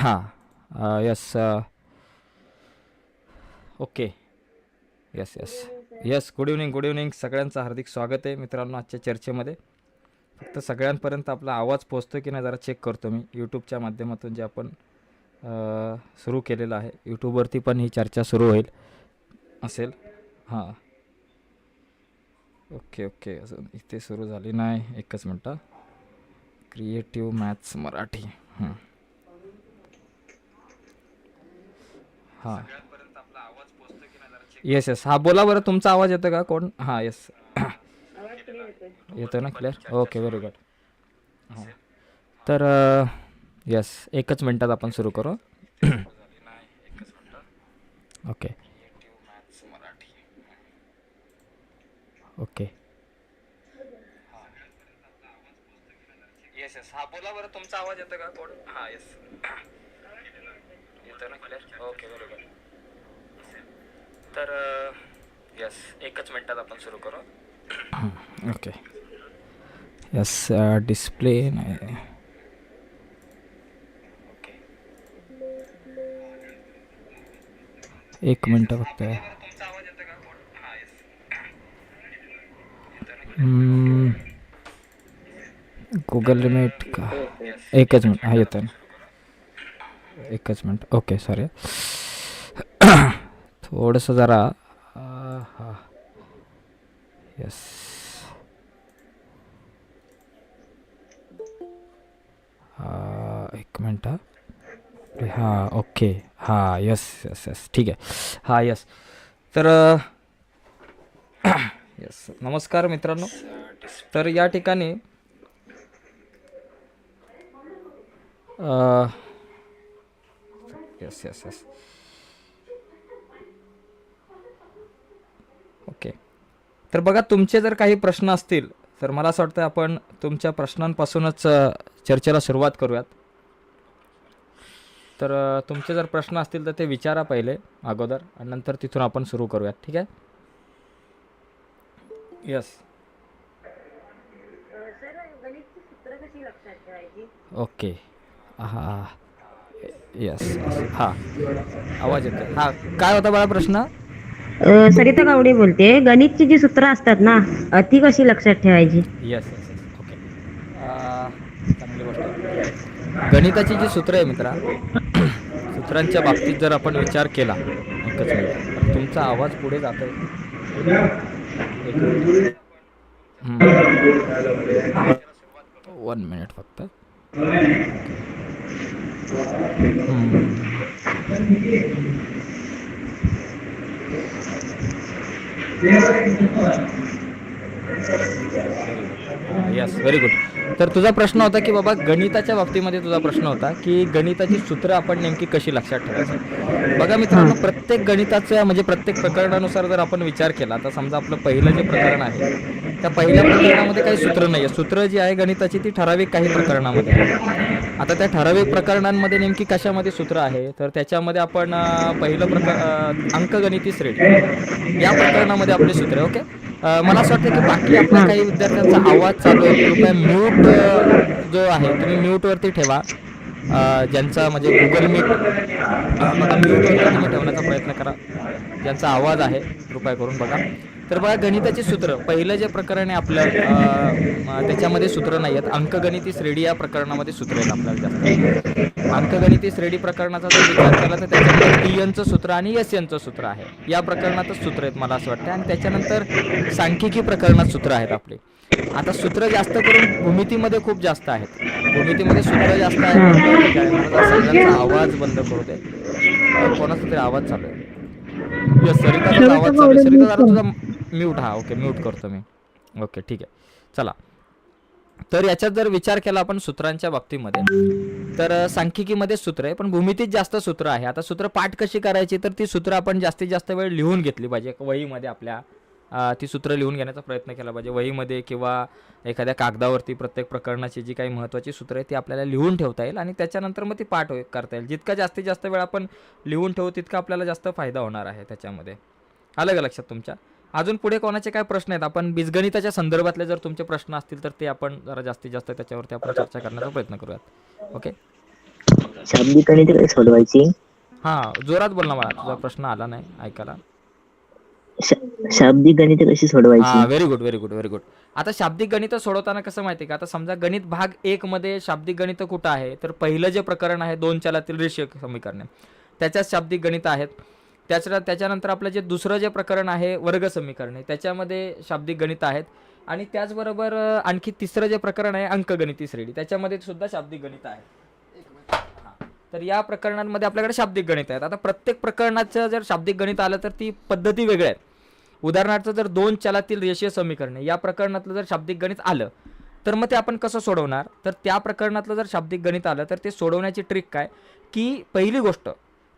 हां. Yes okay yes yes yes good evening good evening सगळ्यांचं हार्दिक स्वागत आहे मित्रांनो आजच्या चर्चेमध्ये. फक्त सगळ्यांपर्यंत आपला आवाज पोचतो की नाही जरा चेक करतो मी. यूट्यूबच्या माध्यमातून जे आपण सुरू केलेलं आहे. यूट्यूबवरती पण ही चर्चा सुरू होईल. असेल. हां. ओके ओके अजून इथे सुरू झाली नाही. एकच मिनटं. Creative maths Marathi. हं. हां येस येस हा बोला बरं तुमचा आवाज येतो का? कोण? हां येस येतो ना? क्लिअर? ओके व्हेरी गुड हां. तर येस एकच मिनटात आपण सुरू करू. ओके ओके येस येस हा बोला बरं तुमचा आवाज येतो का? कोण? हां येस येतो ना क्लिअर ओके गुड तर येस एकच मिनटात आपण सुरू करू. ओके यस डिस्प्ले नाही. ओके एक मिनटं फक्त. गुगल लिमिट का? एकच मिनिट हा येतं ना. एकच मिनिट. ओके सॉरी थोडंसं जरा हां. यस एक मिनट हां. ओके हां यस यस यस ठीक आहे. हां यस तर यस नमस्कार मित्रांनो. तर या ठिकाणी यस यस यस ओके तर बघा तुमचे जर काही प्रश्न असतील तर मला असं वाटतं आपण तुमच्या प्रश्नांपासूनच चर्चेला सुरुवात करूयात. तर तुमचे जर प्रश्न असतील तर ते विचारा पहिले अगोदर आणि नंतर तिथून आपण सुरू करूयात ठीक आहे? Yes okay. हां यस हां. आवाज येतो हां. काय होता बाळा प्रश्न? सरिता गावडे बोलते. गणितची जी सूत्र असतात ना अ, ती कशी लक्षात ठेवायची? येस येस येस ओके चांगली गोष्ट. आहे गणिताची जी सूत्र आहे मित्रा सूत्रांच्या बाबतीत जर आपण विचार केला एकच मिनिट. तुमचा आवाज पुढे जातो वन मिनिट. फक्त. यस व्हेरी गुड तर तुझा प्रश्न होता की बाबा गणिताच्या बाबतीमध्ये तुझा प्रश्न होता की गणिताची सूत्र आपण नेमकी कशी लक्षात ठेवायची? बघा मित्रांनो प्रत्येक गणिताचं म्हणजे प्रत्येक प्रकरणानुसार जर आपण विचार केला तर समजा आपलं पहिलं जे प्रकरण आहे त्या पहिल्या प्रकरणामध्ये काही सूत्र नाही आहे सूत्र जी आहे गणिताची ती ठराविक काही प्रकरणामध्ये आता त्या ठराविक प्रकरणांमध्ये नेमकी कशामध्ये सूत्र आहे? तर त्याच्यामध्ये आपण पहिलं प्रकार अंकगणिती श्रेणी. या प्रकरणामध्ये आपले सूत्र आहे ओके? मला असं वाटतं की बाकी आपल्या काही विद्यार्थ्यांचा आवाज चालू आहे कृपया म्यूट जो आहे तुम्ही म्यूटवरती ठेवा. ज्यांचा म्हणजे गुगल मीट म्यूटवरती तुम्ही ठेवण्याचा प्रयत्न करा. ज्यांचा आवाज आहे कृपया करून बघा. तर बघा गणिताची सूत्र. पहिलं जे प्रकरण आहे आपलं त्याच्यामध्ये सूत्र नाही आहेत. अंकगणिती श्रेणी या प्रकरणामध्ये सूत्र आहेत आपल्याला जास्त. अंकगणिती श्रेणी प्रकरणाचा जर विचार केला तर त्याच्यामध्ये टी एनचं सूत्र आणि एस एनचं सूत्र आहे. या प्रकरणातच सूत्र आहेत मला असं वाटतं. आणि त्याच्यानंतर सांख्यिकी प्रकरणात सूत्र आहेत आपले. आता सूत्र जास्त करून भूमितीमध्ये खूप जास्त आहेत. भूमितीमध्ये सूत्र जास्त आहेत. आवाज बंद करू दे. कोणाचा तरी आवाज चालू आहे. सरिताचा आवाज चालू आहे. सरिता तुझा म्यूट हा ओके म्यूट करतो मी. ओके ठीक आहे. चला. तर याच्यात जर विचार केला आपण सूत्रांच्या बाबतीमध्ये तर सांख्यिकीमध्ये सूत्र आहे पण भूमितीत जास्त सूत्र आहे. आता सूत्र पाठ कशी करायची तर ती सूत्र आपण जास्तीत जास्त वेळ लिहून घेतली पाहिजे. वहीमध्ये आपल्या ती सूत्र लिहून घेण्याचा प्रयत्न केला पाहिजे. वहीमध्ये किंवा एखाद्या कागदावरती प्रत्येक प्रकरणाची जी काही महत्त्वाची सूत्र आहे ती आपल्याला लिहून ठेवता येईल आणि त्याच्यानंतर मग ती पाठ करता येईल. जितका जास्तीत जास्त वेळ आपण लिहून ठेवू तितका आपल्याला जास्त फायदा होणार आहे त्याच्यामध्ये. आलं का लक्षात तुमच्या? अजून पुढे कोणाचे काय प्रश्न आहेत? आपण बीजगणिताच्या संदर्भातले जर तुमचे प्रश्न असतील तर ते आपण जरा जास्तीत जास्त त्याच्यावरती आपण चर्चा करण्याचा प्रयत्न करूयात. ओके शाब्दिक गणित कशी सोडवायची? हा जोरात बोल ना मला. तुझा प्रश्न आला नाही ऐकायला. शा- शाब्दिक गणित कशी हा सोडवायची very good very good very good आता शाब्दिक गणित सोडवताना कसं माहिती का? आता समजा गणित भाग एक मध्ये शाब्दिक गणित कुठं आहे? तर पहिलं जे प्रकरण आहे दोन चलातील रेषीय समीकरणे. त्याच्यात शाब्दिक गणित आहेत. त्याच्या त्याच्यानंतर आपलं जे दुसरं जे प्रकरण आहे वर्ग समीकरणे त्याच्यामध्ये शाब्दिक गणित आहेत. आणि त्याचबरोबर आणखी तिसरं जे प्रकरण आहे अंकगणिती श्रेणी त्याच्यामध्ये सुद्धा शाब्दिक गणित आहे. तर या प्रकरणांमध्ये आपल्याकडे शाब्दिक गणित आहेत. आता प्रत्येक प्रकरणाचं जर शाब्दिक गणित आलं तर ती पद्धती वेगळ्या आहेत. उदाहरणार्थ जर दोन चलातील रेषीय समीकरणे या प्रकरणातलं जर शाब्दिक गणित आलं तर मग ते आपण कसं सोडवणार? तर त्या प्रकरणातलं जर शाब्दिक गणित आलं तर ते सोडवण्याची ट्रिक काय? की पहिली गोष्ट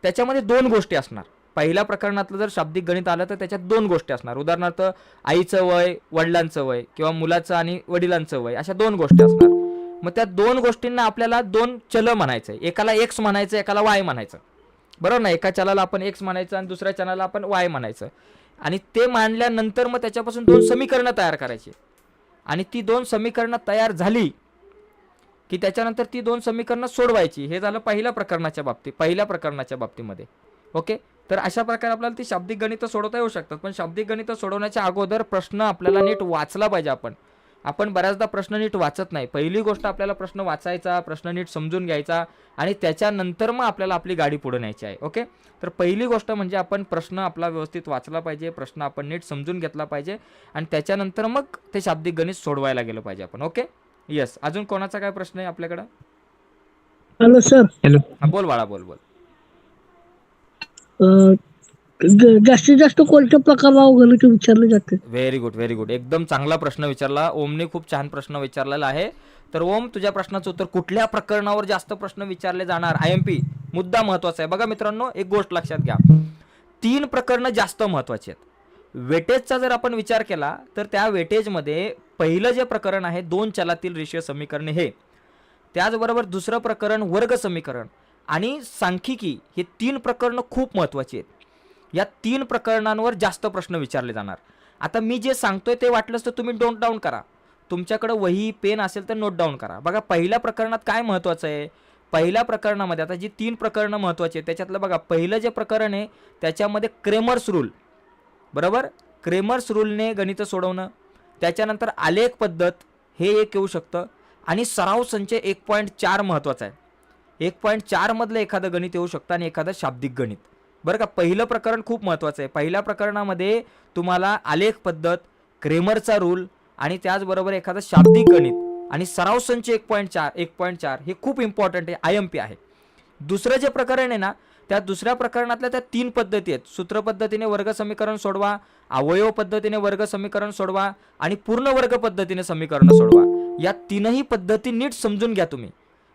त्याच्यामध्ये दोन गोष्टी असणार. पहिल्या प्रकरणातलं जर शाब्दिक गणित आलं तर त्याच्यात दोन गोष्टी असणार. उदाहरणार्थ आईचं वय वडिलांचं वय किंवा मुलाचं आणि वडिलांचं वय अशा दोन गोष्टी असणार. मग त्या दोन गोष्टींना आपल्याला दोन चल म्हणायचं एकाला एक्स म्हणायचं एकाला वाय म्हणायचं. बरोबर ना? एका चलाला आपण एक्स म्हणायचं आणि दुसऱ्या चलाला आपण वाय म्हणायचं. आणि ते मांडल्यानंतर मग त्याच्यापासून दोन समीकरणं तयार करायची. आणि ती दोन समीकरणं तयार झाली की त्याच्यानंतर ती दोन समीकरणं सोडवायची. हे झालं पहिल्या प्रकरणाच्या बाबतीत पहिल्या प्रकरणाच्या बाबतीमध्ये. ओके? तर अशा प्रकारे आपल्याला ती शाब्दिक गणितं सोडवता येऊ शकतात. पण शाब्दिक गणितं सोडवण्याच्या अगोदर प्रश्न आपल्याला नीट वाचला पाहिजे आपण. आपण बऱ्याचदा प्रश्न नीट वाचत नाही. पहिली गोष्ट आपल्याला प्रश्न वाचायचा प्रश्न नीट समजून घ्यायचा आणि त्याच्यानंतर मग आपल्याला आपली गाडी पुढे न्यायची आहे. ओके? तर पहिली गोष्ट म्हणजे आपण प्रश्न आपला व्यवस्थित वाचला पाहिजे प्रश्न आपण नीट समजून घेतला पाहिजे आणि त्याच्यानंतर मग ते शाब्दिक गणित सोडवायला गेलं पाहिजे आपण. ओके? येस अजून कोणाचा काय प्रश्न आहे आपल्याकडं? हॅलो सर हा बोल बाळा बोल बोल. जास्तीत जास्त कोणत्या प्रकार गणित विचारले जाते? व्हेरी गुड व्हेरी गुड एकदम चांगला प्रश्न विचारला. ओमने खूप छान प्रश्न विचारलेला आहे. तर ओम तुझ्या प्रश्नाचं उत्तर कुठल्या प्रकरणावर जास्त प्रश्न विचारले जाणार? आय एम पी मुद्दा महत्त्वाचा आहे. बघा मित्रांनो एक गोष्ट लक्षात घ्या. तीन प्रकरणं जास्त महत्वाची आहेत. वेटेजचा जर आपण विचार केला तर त्या वेटेजमध्ये पहिलं जे प्रकरण आहे दोन चलातील रेषीय समीकरणे हे. त्याचबरोबर दुसरं प्रकरण वर्ग समीकरण. आणि सांख्यिकी हे तीन प्रकरणं खूप महत्त्वाची आहेत. या तीन प्रकरणांवर जास्त प्रश्न विचारले जाणार. आता मी जे सांगतोय ते वाटलंच तर तुम्ही नोट डाऊन करा. तुमच्याकडं वही पेन असेल तर नोट डाऊन करा. बघा पहिल्या प्रकरणात काय महत्त्वाचं आहे? पहिल्या प्रकरणामध्ये आता जी तीन प्रकरणं महत्त्वाची आहेत त्याच्यातलं बघा पहिलं जे प्रकरण आहे त्याच्यामध्ये क्रेमर्स रूल बरोबर? क्रेमर्स रूलने गणितं सोडवणं. त्याच्यानंतर आलेख पद्धत हे एक येऊ शकतं. आणि सराव संच एक पॉईंट चार महत्त्वाचा आहे. एक पॉईंट चारमधलं एखादं गणित येऊ शकतं आणि एखादं शाब्दिक गणित. बरं का पहिलं प्रकरण खूप महत्त्वाचं आहे. पहिल्या प्रकरणामध्ये तुम्हाला आलेख पद्धत क्रेमरचा रूल आणि त्याचबरोबर एखादं शाब्दिक गणित आणि सराव संच एक पॉईंट चार एक पॉईंट चार हे खूप इम्पॉर्टंट आहे आय एम पी आहे. दुसरं जे प्रकरण आहे ना त्या दुसऱ्या प्रकरणातल्या त्या तीन पद्धती आहेत. सूत्र पद्धतीने वर्ग समीकरण सोडवा अवयव पद्धतीने वर्ग समीकरण सोडवा आणि पूर्ण वर्ग पद्धतीने समीकरण सोडवा. या तीनही पद्धती नीट समजून घ्या तुम्ही.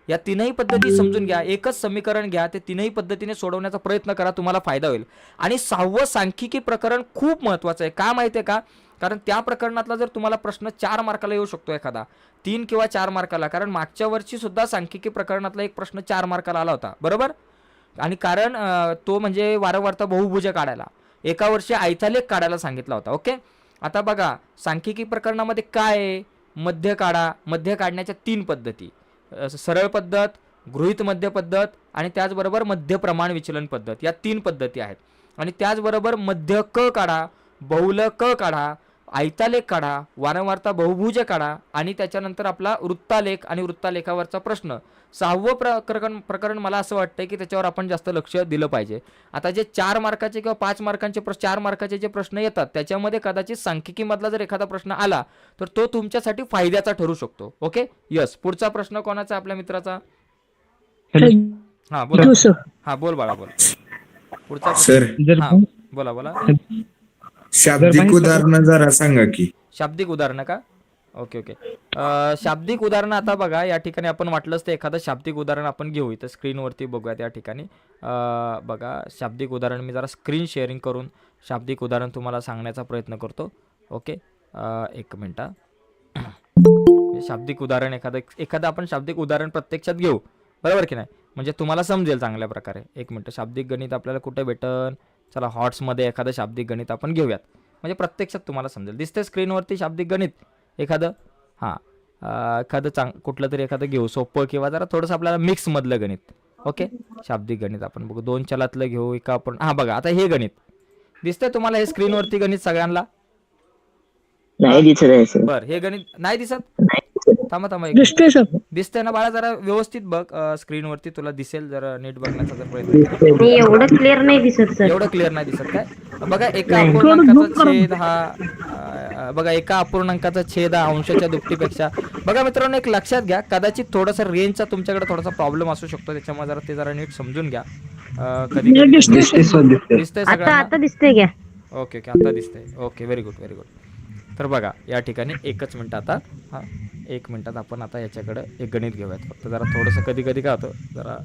या तीनही पद्धती समजून घ्या एकच समीकरण घ्या ते तीनही पद्धतीने सोडवण्याचा प्रयत्न करा तुम्हाला फायदा होईल. आणि सहावं सांख्यिकी प्रकरण खूप महत्वाचं आहे. का माहिती आहे का? कारण त्या प्रकरणातला जर तुम्हाला प्रश्न चार मार्काला येऊ शकतो एखादा तीन किंवा चार मार्काला कारण मागच्या वर्षी सुद्धा सांख्यिकी प्रकरणातला एक प्रश्न चार मार्काला आला होता. बरोबर? आणि कारण तो म्हणजे वारंवारता बहुभुज काढायला. एका वर्षी आयथालेख काढायला सांगितला होता ओके? आता बघा सांख्यिकी प्रकरणामध्ये काय आहे? मध्य काढा. मध्य काढण्याच्या तीन पद्धती. सरळ पद्धत गृहित मध्य पद्धत आणि त्याचबरोबर मध्य प्रमाण विचलन पद्धत या तीन पद्धती आहेत. आणि त्याचबरोबर मध्य क काढा बहुल क काढा आयतालेख काढा वारंवारता बहुभुज काढा आणि त्याच्यानंतर आपला वृत्तालेख आणि वृत्तालेखावरचा प्रश्न. सहावं प्रकरण प्रकरण मला असं वाटतं की त्याच्यावर आपण जास्त लक्ष दिलं पाहिजे. आता जे चार मार्काचे किंवा पाच मार्कांचे प्रश्न चार मार्काचे जे प्रश्न येतात त्याच्यामध्ये कदाचित सांख्यिकीमधला जर एखादा प्रश्न आला तर तो तुमच्यासाठी फायद्याचा ठरू शकतो. ओके? यस. पुढचा प्रश्न कोणाचा आपल्या मित्राचा? हा बोला. सर. हा बोल बाळा बोल. पुढचा हा बोला बोला. शाब्दिक उदाहरण जरा सांगा की. शाब्दिक उदाहरणं का? Okay okay. अं, शाब्दिक उदाहरणं आता बघा या ठिकाणी आपण वाटलंच तर एखादं शाब्दिक उदाहरण आपण घेऊ इथं स्क्रीनवरती बघूयात या ठिकाणी. अं, बघा शाब्दिक उदाहरण मी जरा स्क्रीन शेअरिंग करून शाब्दिक उदाहरण तुम्हाला सांगण्याचा प्रयत्न करतो. ओके अं, एक मिनटा शाब्दिक उदाहरण एखादं एखादं आपण शाब्दिक उदाहरण प्रत्यक्षात घेऊ. बरोबर की नाही? म्हणजे तुम्हाला समजेल चांगल्या प्रकारे. एक मिनटं शाब्दिक गणित आपल्याला कुठे भेटन? चला हॉट्समध्ये एखादं शाब्दिक गणित आपण घेऊयात. म्हणजे प्रत्यक्षात तुम्हाला समजेल. दिसते स्क्रीनवरती शाब्दिक गणित. एखादं हां एखादं चांग कुठलं तरी एखादं घेऊ. सोपं किंवा जरा थोडंसं आपल्याला मिक्समधलं गणित. ओके? शाब्दिक गणित आपण बघू. दोन चलातलं घेऊ एका आपण हा बघा आता हे गणित. दिसतंय तुम्हाला हे स्क्रीनवरती गणित सगळ्यांना? बर हे गणित नाही दिसत? थांबा थांबा एक दिसते सर दिसतंय ना बाळा जरा व्यवस्थित बघ स्क्रीनवरती तुला दिसेल जरा नीट बघण्याचा जर प्रयत्न केला. एवढं क्लिअर नाही दिसत सर एवढं क्लिअर नाही दिसत काय? बघा एका अपूर्णांकाचा छेद हा अं, बघा एका अपूर्णांकाचा छेद हा अंशाच्या दुपटीपेक्षा. बघा मित्रांनो एक लक्षात घ्या कदाचित थोडासा रेंजचा तुमच्याकडे थोडासा प्रॉब्लेम असू शकतो त्याच्यामुळे जरा ते जरा नीट समजून घ्या. अं, कधी दिसते दिसतंय आता सगळ्यांना आता दिसतंय घ्या. ओके ओके आता दिसतंय. Okay very good very good तर बघा या ठिकाणी एकच मिनिट आता हां एक मिनिटात आपण आता याच्याकडं एक गणित घेऊयात. फक्त जरा थोडंसं कधी कधी काय होतं जरा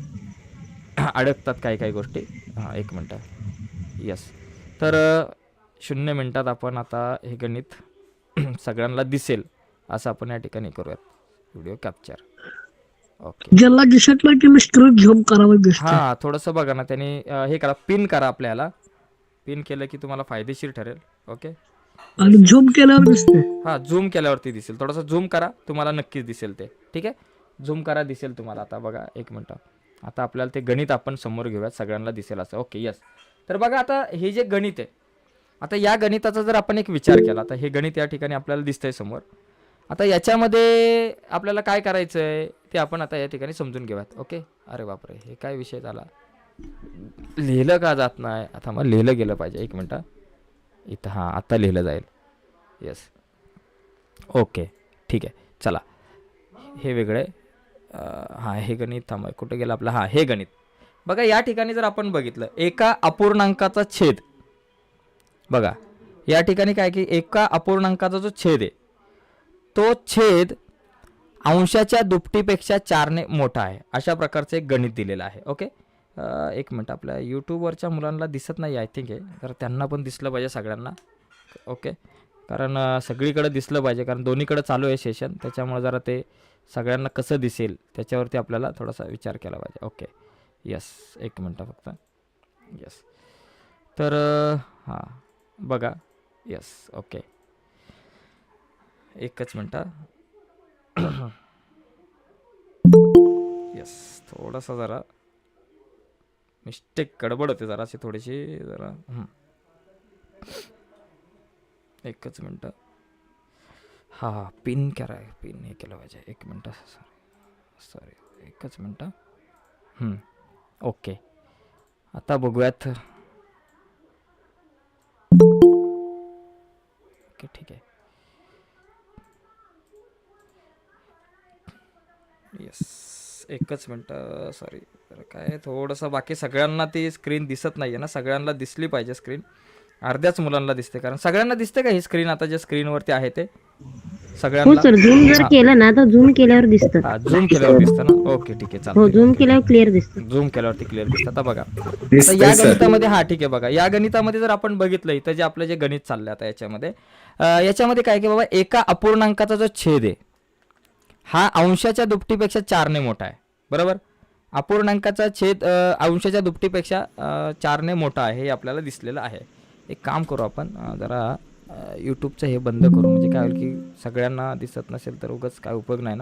अडकतात काही काही गोष्टी. हां एक मिनटं. यस तर शून्य मिनिटात आपण आता हे गणित सगळ्यांना दिसेल असं आपण या ठिकाणी करूयात. व्हिडिओ कॅप्चर ओके ज्याला दिसत नाही ते स्क्रीन झूम करावं दिसते. हां थोडंसं बघा ना त्यांनी हे करा पिन करा आपल्याला. पिन केलं की तुम्हाला फायदेशीर ठरेल. ओके आणि झूम केल्यावर दिसते. हा झूम केल्यावरती दिसेल. थोडासा झूम करा तुम्हाला नक्कीच दिसेल ते. ठीक आहे? झूम करा दिसेल तुम्हाला. आता बघा एक मिनटं. आता आपल्याला ते गणित आपण समोर घेऊयात. सगळ्यांना दिसेल असं. ओके यस तर बघा आता हे जे गणित आहे आता या गणिताचा जर आपण एक विचार केला तर हे गणित या ठिकाणी आपल्याला दिसतंय समोर. आता याच्यामध्ये आपल्याला काय करायचं आहे ते आपण आता या ठिकाणी समजून घेऊयात. ओके? अरे बापरे हे काय विषय झाला? लिहिलं का जात नाही? आता मग लिहिलं गेलं पाहिजे. एक मिनटं. इथं हां आत्ता लिहिलं जाईल. येस ओके ठीक आहे. चला. हे वेगळे हां हे गणित थांब कुठे गेलं आपलं? हां हे गणित. बघा या ठिकाणी जर आपण बघितलं एका अपूर्णांकाचा छेद. बघा या ठिकाणी काय की एका अपूर्णांकाचा जो छेद आहे तो छेद अंशाच्या दुपटीपेक्षा चारने मोठा आहे. अशा प्रकारचं एक गणित दिलेलं आहे. ओके एक मिनटं आपल्या यूट्यूबवरच्या मुलांना दिसत नाही आय थिंक आहे तर त्यांना पण दिसलं पाहिजे सगळ्यांना. ओके कारण सगळीकडं सगळीकडे दिसलं पाहिजे कारण दोन्हीकडे चालू आहे सेशन त्याच्यामुळे जरा ते सगळ्यांना कसं दिसेल त्याच्यावरती आपल्याला थोडासा विचार केला पाहिजे. ओके यस एक मिनटं फक्त. यस तर हां. बघा. यस ओके एकच मिनटं यस थोडासा जरा मिस्टेक गडबड होते जराशी थोडीशी जरा एकच मिनटं. हा हां पिन करा पिन हे केलं पाहिजे. एक मिनटं सॉरी. सॉरी एकच मिनटं. ओके. आता बघूयात. ओके ठीक आहे येस एकच मिनटं सॉरी तर काय थोडंसं बाकी सगळ्यांना ती स्क्रीन दिसत नाही आहे ना. सगळ्यांना दिसली पाहिजे स्क्रीन अर्ध्याच मुलांना दिसते कारण सगळ्यांना दिसते का ही स्क्रीन आता जे स्क्रीनवरती आहे ते. हो सगळ्यांना झूम जर केलं ना तर झूम केल्यावर दिसतं. झूम केल्यावर दिसतं ना? ओके ठीक आहे हो झूम केल्यावर क्लिअर दिसतं. झूम केल्यावरती क्लिअर दिसतं. आता बघा. या गणितामध्ये हा ठीक आहे बघा. या गणितामध्ये जर आपण बघितलं इथं जे आपलं जे गणित चाललंय आता याच्यामध्ये याच्यामध्ये काय की बाबा एका अपूर्णांकाचा जो छेद आहे हा अंशाच्या दुपटीपेक्षा चारने मोठा आहे. बरोबर? अपूर्णांकाचा छेद अंशाच्या दुपटीपेक्षा चारने मोठा आहे हे आपल्याला दिसलेलं आहे. एक काम करू आपण जरा यूट्यूबचं हे बंद करू म्हणजे काय होईल की सगळ्यांना दिसत नसेल तर उगाच काय उपयोग नाही ना?